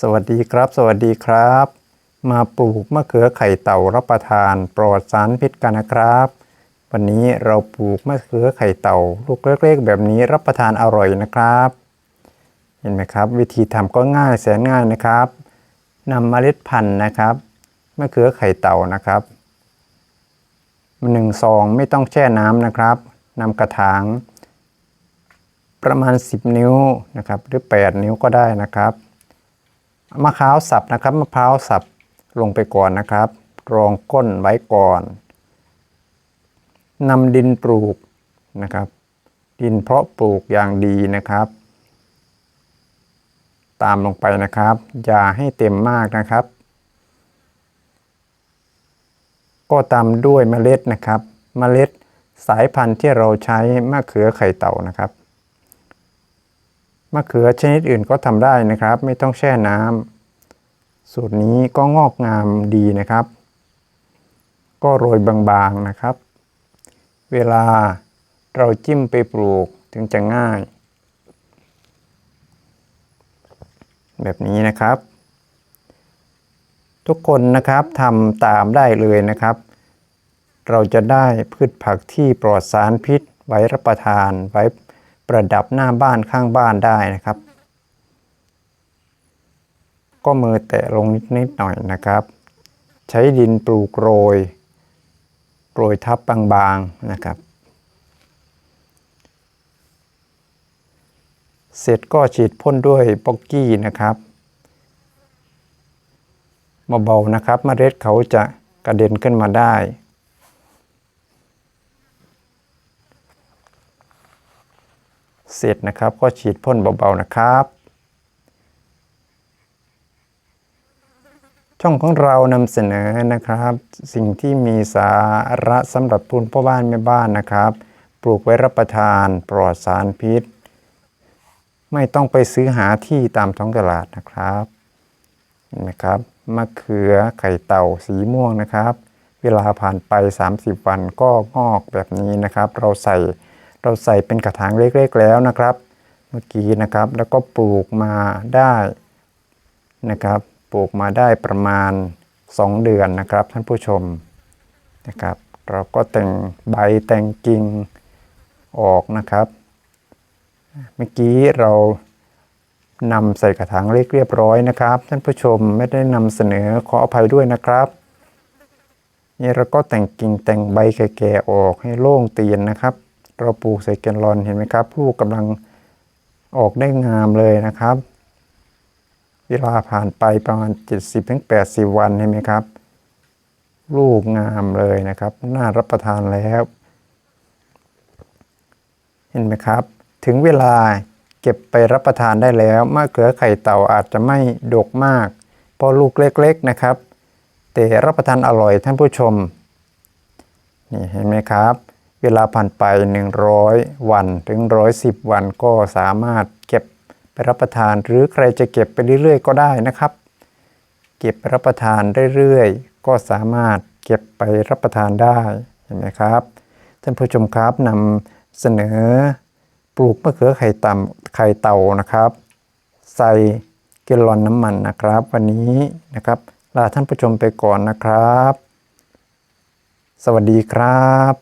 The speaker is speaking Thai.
สวัสดีครับ สวัสดีครับ มาปลูกมะเขือไข่เต่ารับประทาน ปลอดสารพิษกันนะครับ วันนี้เราปลูกมะเขือไข่เต่า ลูกเล็กๆแบบนี้รับประทานอร่อยนะครับ เห็นไหมครับ วิธีทำก็ง่ายแสนง่ายนะครับนำเมล็ดพันธุ์นะครับมะเขือไข่เต่านะครับหนึ่งซองไม่ต้องแช่น้ำนะครับนำกระถาง ประมาณ 10 นิ้วนะครับ หรือ 8 นิ้วก็ได้นะครับ มะพร้าวสับนะครับมะพร้าวสับลงไปก่อนนะครับ รองก้นไว้ก่อนนำดินปลูกนะครับ ดินเพาะปลูกอย่างดีนะครับ ตามลงไปนะครับ อย่าให้เต็มมากนะครับ ก็ตามด้วยเมล็ดนะครับ เมล็ดสายพันธุ์ที่เราใช้มะเขือไข่เต่านะครับ มะเขือชนิดอื่นก็ทำได้นะครับ ไม่ต้องแช่น้ำสูตรนี้ก็งอกงามดีนะครับ ก็โรยบางๆนะครับ เวลาเราจิ้มไปปลูกถึงจะง่าย แบบนี้นะครับ ทุกคนนะครับทำตามได้เลยนะครับ เราจะได้พืชผักที่ปลอดสารพิษไว้รับประทานไว้ ประดับหน้าบ้านข้างบ้านได้นะครับ ก็มือแตะลงนิดๆหน่อยนะครับ ใช้ดินปลูกโรยโรยทับบางๆนะครับ เสร็จก็ฉีดพ่นด้วยป๊อกกี้นะครับเบาๆนะครับมเมล็ดเขาจะกระเด็นขึ้นมาได้ เสร็จนะครับ ก็ฉีดพ่นเบาๆนะครับ ช่องของเรานำเสนอนะครับ สิ่งที่มีสาระสำหรับทุนพ่อบ้านแม่บ้านนะครับ ปลูกไว้รับประทานปลอดสารพิษ ไม่ต้องไปซื้อหาที่ตามท้องตลาดนะครับเห็นไหมครับมะเขือไข่เต่าสีม่วงนะครับ เวลาผ่านไป 30 วันก็งอกแบบนี้นะครับ เราใส่ เราใส่เป็นกระถางเล็กๆแล้วนะครับ เมื่อกี้นะครับแล้วก็ปลูกมาได้นะครับ ปลูกมาได้ประมาณ 2 เดือนนะครับท่านผู้ชมนะครับ เราก็แต่งใบแต่งกิ่งออกนะครับ เมื่อกี้เรานำใส่กระถางเล็กเรียบร้อยนะครับ ท่านผู้ชมไม่ได้นำเสนอขออภัยด้วยนะครับนี่เราก็แต่งกิ่งแต่งใบแก่ๆออกให้โล่งเตียนนะครับ เราปลูกใส่แกนลอนเห็นไหมครับ ลูกกำลังออกได้งามเลยนะครับ เวลาผ่านไปประมาณ 70-80 วันเห็นไหมครับ ลูกงามเลยนะครับ น่ารับประทานแล้ว เห็นไหมครับ ถึงเวลาเก็บไปรับประทานได้แล้วมะเขือไข่เต่าอาจจะไม่ดกมากเพราะลูกเล็กๆนะครับ แต่รับประทานอร่อยท่านผู้ชมนี่เห็นไหมครับ เวลาผ่านไป 100 วันถึง 110 วันก็สามารถเก็บไปรับประทาน หรือใครจะเก็บไปเรื่อยๆ ก็ได้นะครับ เก็บไปรับประทานเรื่อยๆ ก็สามารถเก็บไปรับประทานได้เห็นไหมครับท่านผู้ชมครับนำเสนอปลูกมะเขือไข่ต่ำไข่เต่านะครับ ใส่แกลลอนน้ำมันนะครับ วันนี้นะครับลาท่านผู้ชมไปก่อนนะครับ สวัสดีครับ